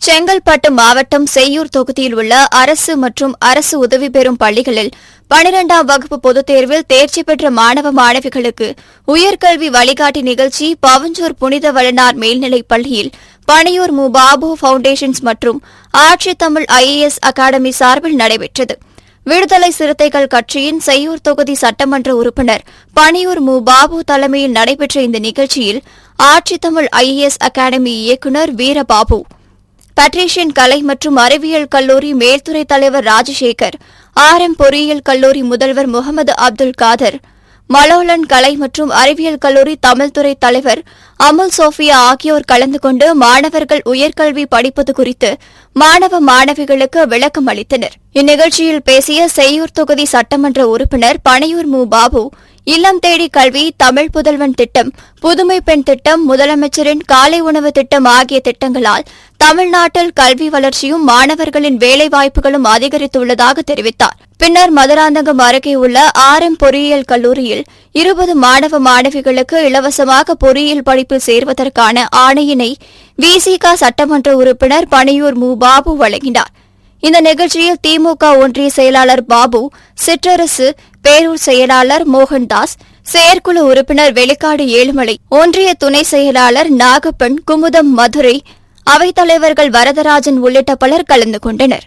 செங்கல்பட்டு மாவட்டம் செய்யூர் தொகுதியில் உள்ள அரசு மற்றும் அரசு உதவி பெறும் பள்ளிகளில் பனிரெண்டாம் வகுப்பு பொதுத் தேர்வில் தேர்ச்சி பெற்ற மாணவ மாணவிகளுக்கு உயர்கல்வி வழிகாட்டி நிகழ்ச்சி பவஞ்சூர் புனித வளனார் மேல்நிலைப் பள்ளியில் பனையூர் மு. பாபு ஃபவுண்டேஷன்ஸ் மற்றும் ஆட்சி தமிழ் ஐஏஎஸ் அகாடமி சார்பில் நடைபெற்றது. விடுதலை சிறுத்தைகள் கட்சியின் செய்யூர் தொகுதி சட்டமன்ற உறுப்பினர் பனியூர் மு. பாபு தலைமையில் நடைபெற்ற இந்த நிகழ்ச்சியில் ஆட்சி தமிழ் ஐஏஎஸ் அகாடமி இயக்குநர் வீரபாபு பட்ரீஷியன் கலை மற்றும் அறிவியல் கல்லூரி மேல்துறை தலைவர் ராஜசேகர் ஆர் எம் பொறியியல் கல்லூரி முதல்வர் முகமது அப்துல் காதர் மலோலன் கலை மற்றும் அறிவியல் கல்லூரி தமிழ்துறை தலைவர் அமுல் சோஃபியா ஆகியோர் கலந்து கொண்டு மாணவர்கள் உயர்கல்வி படிப்பது குறித்து மாணவ மாணவிகளுக்கு விளக்கம் அளித்தனர் இந்நிகழ்ச்சியில் பேசிய செய்யூர் தொகுதி சட்டமன்ற உறுப்பினர் பனையூர் மு. பாபு இல்லம் தேடி கல்வி தமிழ் புதல்வன் திட்டம் புதுமை பெண் திட்டம் முதலமைச்சரின் காலை உணவு திட்டம் ஆகிய திட்டங்களால் தமிழ்நாட்டில் கல்வி வளர்ச்சியும் மாணவர்களின் வேலைவாய்ப்புகளும் அதிகரித்துள்ளதாக தெரிவித்தார். பின்னர் மதுராந்தகம் அருகே உள்ள ஆர் எம் பொறியியல் கல்லூரியில் இருபது மாணவ மாணவிகளுக்கு இலவசமாக பொறியியல் படிப்பில் சேர்வதற்கான ஆணையினை விசிக சட்டமன்ற உறுப்பினர் பணியூர் மு பாபு வழங்கினார். இந்த நிகழ்ச்சியில் திமுக ஒன்றிய செயலாளர் பாபு சிற்றரசு பேரூர் செயலாளர் மோகன்தாஸ் செயற்குழு உறுப்பினர் வெளிக்காடு ஏழுமலை ஒன்றிய துணை செயலாளர் நாகப்பன் குமுதம் மதுரை அவைத்தலைவர்கள் வரதராஜன் உள்ளிட்ட பலர் கலந்து கொண்டனர்.